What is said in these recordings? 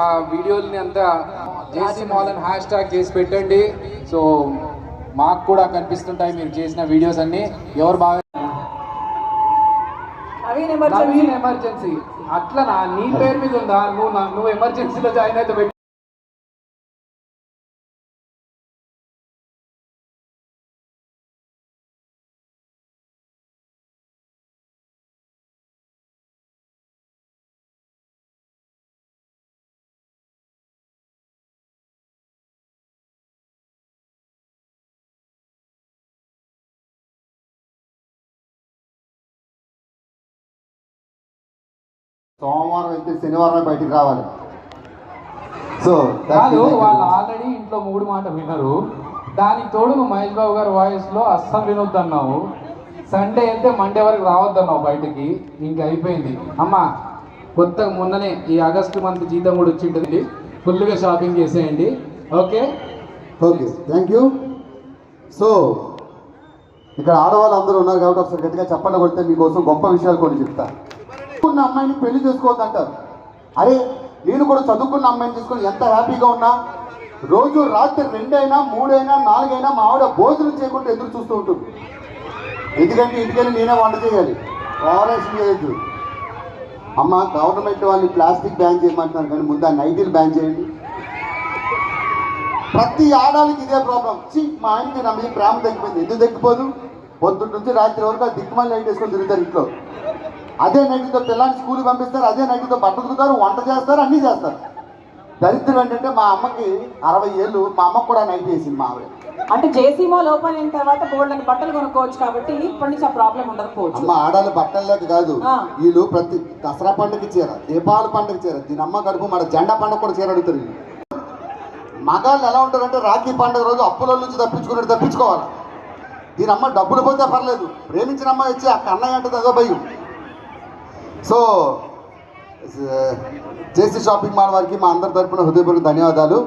ఆ వీడియోని అంతా జేసీ మాల్ అని హ్యాష్ ట్యాగ్ చేసి పెట్టండి. సో మాకు కూడా కనిపిస్తుంటాయి మీరు చేసిన వీడియోస్ అన్ని. ఎవరు బాగా ఎమర్జెన్సీ. అట్లా నా నీ పేరు మీద ఉందా? నువ్వు నువ్వు ఎమర్జెన్సీలో జాయిన్ అయితే సోమవారం అయితే శనివారం బయటికి రావాలి. సో కాదు వాళ్ళు ఆల్రెడీ ఇంట్లో మూడు మాట వినరు. దానికి తోడు నువ్వు మహేష్ బాబు గారి వాయిస్లో అస్సలు వినొద్దు అన్నావు సండే వెళ్తే మండే వరకు రావద్దన్నావు బయటికి. ఇంక అయిపోయింది. అమ్మా కొత్తగా మొన్ననే ఈ ఆగస్టు మంత్ జీతం కూడా వచ్చింటుంది. ఫుల్గా షాపింగ్ చేసేయండి. Okay? Okay thank you so ఇక్కడ ఆడవాళ్ళు అందరూ ఉన్నారు కాబట్టి ఒకసారి గట్టిగా చెప్పండి కొడితే మీకోసం గొప్ప విషయాలు కొన్ని చెప్తా. చదువుకున్న అమ్మాయిని పెళ్ళి చేసుకోవద్దు అంటారు అరే నేను కూడా చదువుకున్న అమ్మాయిని తీసుకొని ఎంత హ్యాపీగా ఉన్నా? రోజు రాత్రి రెండైనా మూడైనా నాలుగైనా మా ఆవిడ భోజనం చేయకుండా ఎదురు చూస్తూ ఉంటుంది. ఎందుకంటే ఇంటికెళ్ళి నేనే వంట చేయాలి. ఓవరాక్షన్ చేయొద్దు అమ్మ గవర్నమెంట్ వాళ్ళు ప్లాస్టిక్ బ్యాన్ చేయమంటున్నారు కానీ ముందు ఆ నైటీలు బ్యాన్ చేయండి. ప్రతి ఆడాలకి ఇదే ప్రాబ్లం. చి మా ఆయనకి నా మీద ప్రేమ తగ్గిపోయింది ఎందుకు తగ్గిపోదు పొద్దున్న నుంచి రాత్రి వరకు ఆ దిక్కుమాలి లైట్ వేసుకొని తిరుగుతారు ఇంట్లో. అదే నైట్తో పిల్లల్ని స్కూల్కి పంపిస్తారు అదే నైట్తో బట్టలు తిరుగుతారు వంట చేస్తారు అన్నీ చేస్తారు. దరిద్రం ఏంటంటే మా అమ్మకి అరవై ఏళ్ళు మా అమ్మకు కూడా నైట్ వేసింది మా ఆవిడ. అంటే జేసీ మాల్ ఓపెన్ అయిన తర్వాత అని బట్టలు కొనుక్కోవచ్చు కాబట్టి ఇప్పటి నుంచి ఆ ప్రాబ్లం ఉండకపోవచ్చు. అమ్మ ఆడాలి బట్టల్లోకి కాదు. వీళ్ళు ప్రతి దసరా పండుగ చీర దీపావళి పండుగ చీర దీని అమ్మ కడుపు మన జెండా పండుగ కూడా చీర అడుగుతారు. మగాళ్ళు ఎలా ఉంటారంటే రాఖీ పండుగ రోజు అప్పుల నుంచి తప్పించుకున్నట్టు తప్పించుకోవాలి. దీని అమ్మ డబ్బులు పోతే పర్లేదు. ప్రేమించిన అమ్మ వచ్చి ఆ కన్నయ్య అంటే అదో భయం. సో జేసీ షాపింగ్ మాల్ వారికి మా అందరి తరపున హృదయపూర్వక ధన్యవాదాలు.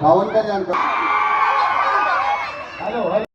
Kawan kan Halo, halo.